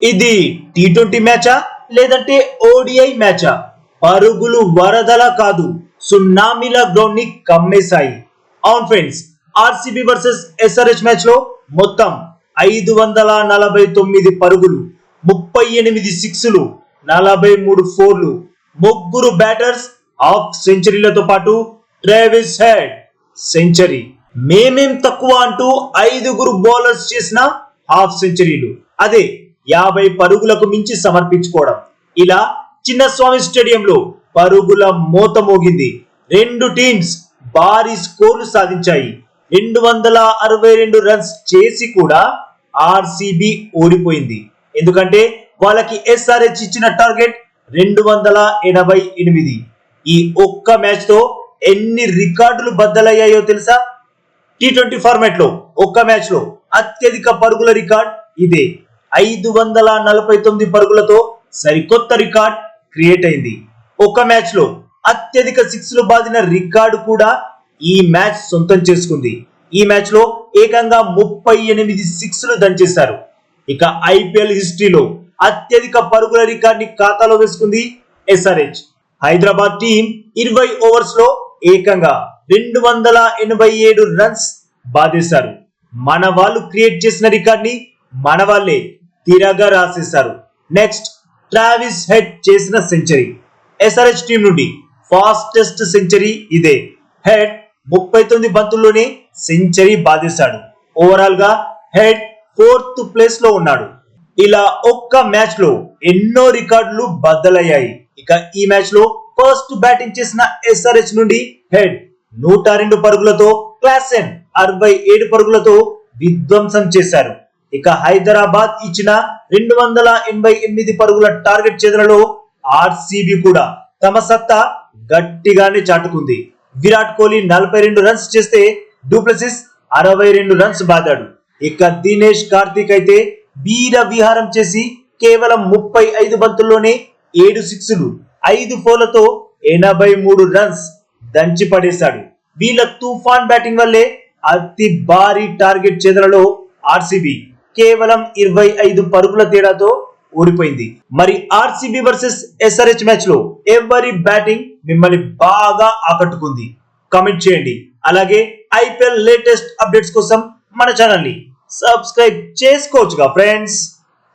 ఇది T twenty మ్యాచా? లేదంటే ODI మ్యాచా? పరుగులు వరదలా కాదు సున్నామీల గ్రౌండ్ని కమ్మేశాయి. అవును ఫ్రెండ్స్ ఆర్సీబీ వర్సెస్ ఎస్ఆర్హెచ్ మ్యాచ్లో మొత్తం ఐదు వందల నలభై తొమ్మిది పరుగులు ముప్పై ఎనిమిది సిక్స్లు నలభై మూడు ఫోర్లు. ముగ్గురు బ్యాటర్స్ హాఫ్ సెంచరీలతో పాటు ట్రేవిస్ హెడ్ సెంచరీ. మేమేం తక్కువ అంటూ ఐదుగురు బౌలర్స్ చేసిన హాఫ్ సెంచరీలు. అదే యాభై పరుగులకు మించి సమర్పించుకోవడం. ఇలా చిన్నస్వామి స్టేడియంలో పరుగుల మూత మోగింది. రెండు టీమ్స్ భారీ స్కోర్లు సాధించాయి. రెండు వందల అరవై రెండు రన్స్ చేసి కూడా ఆర్సీబీ ఓడిపోయింది. ఎందుకంటే వాళ్ళకి ఎస్ఆర్హెచ్ ఇచ్చిన టార్గెట్ రెండు వందల ఎనభై ఎనిమిది. ఈ ఒక్క మ్యాచ్తో ఎన్ని రికార్డులు బద్దలయ్యాయో తెలుసా? టీ ట్వంటీ ఫార్మాట్లో ఒక్క మ్యాచ్లో అత్యధిక పరుగుల రికార్డ్ ఇదే. ఐదు వందల నలభై తొమ్మిది పరుగులతో సరికొత్త రికార్డ్ క్రియేట్ అయింది. ఒక మ్యాచ్లో అత్యధిక సిక్స్లు బాదిన రికార్డు కూడా ఈ మ్యాచ్ సొంతం చేసుకుంది. ఈ మ్యాచ్లో ఏకంగా ముప్పై ఎనిమిది సిక్స్లు దంచేశారు. ఇక ఐపీఎల్ హిస్టరీలో అత్యధిక పరుగుల రికార్డ్ని ఖాతాలో వేసుకుంది ఎస్ఆర్హెచ్. హైదరాబాద్ టీం ఇరవై ఓవర్స్లో ఏకంగా రెండు వందల ఎనభై ఏడు రన్స్ బాధేశారు మన వాళ్ళు క్రియేట్ చేసిన రికార్డ్ని మన వాళ్ళే తీరాగా రాసేశారు. నెక్స్ట్ ట్రావిస్ హెడ్ చేసిన సెంచరీ ఎస్ఆర్హెచ్ టీం నుండి ఫాస్టెస్ట్ సెంచరీ ఇదే. హెడ్ ముప్పై తొమ్మిది బంతుల్లోనే సెంచరీ బాధేశాడు ఓవరాల్గా హెడ్ ఫోర్త్ ప్లేస్లో ఉన్నాడు. ఇలా ఒక్క మ్యాచ్లో ఎన్నో రికార్డులు బద్దలయ్యాయి. ఇక ఈ మ్యాచ్లో ఫస్ట్ బ్యాటింగ్ చేసిన ఎస్ఆర్హెచ్ నుండి హెడ్ నూట రెండు పరుగులతో క్లాసెన్ అరవై ఏడు పరుగులతో విధ్వంసం చేశారు. ఇక హైదరాబాద్ ఇచ్చిన రెండు వందల ఎనభై ఎనిమిది పరుగుల టార్గెట్ చేతులలో ఆర్సీబీ కూడా తమ సత్తా గట్టిగానే చాటుకుంది. విరాట్ కోహ్లీ నలభై రెండు రన్స్ చేస్తే డూప్లసిస్ అరవై రెండు రన్స్ బాదాడు. ఇక దినేష్ కార్తీక్ అయితే వీర విహారం చేసి కేవలం ముప్పై ఐదు బంతుల్లోనే ఏడు సిక్స్లు ఐదు ఫోర్లతో ఎనభై మూడు రన్స్ దంచి పడేశాడు. వీళ్ళ తుఫాన్ బ్యాటింగ్ వల్లే అతి భారీ టార్గెట్ చేతులలో ఆర్సీబీ కేవలం ఇరవై ఐదు పరుగుల తేడాతో ఓడిపోయింది. మరి ఆర్సీబీ వర్సెస్ ఎస్ఆర్హెచ్ మ్యాచ్లో ఎవరి బ్యాటింగ్ మిమ్మల్ని బాగా ఆకట్టుకుంది? కామెంట్ చేయండి. అలాగే ఐపీఎల్ లేటెస్ట్ అప్డేట్స్ కోసం మన ఛానల్ని సబ్స్క్రైబ్ చేసుకోవచ్చుగా ఫ్రెండ్స్.